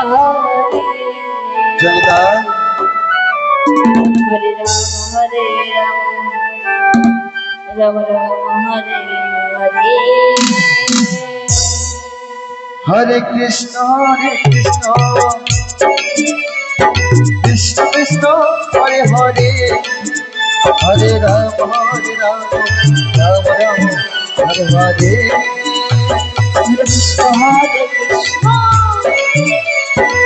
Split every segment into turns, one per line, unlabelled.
जय हरे राम हरे राम राम राम हरे हरे
हरे कृष्ण हरे कृष्ण कृष्ण कृष्ण हरे हरे हरे राम हरे राम राम राम हरे हरे
हरे कृष्ण हरे कृष्ण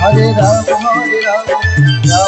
হরে রাম হরে রাম রাম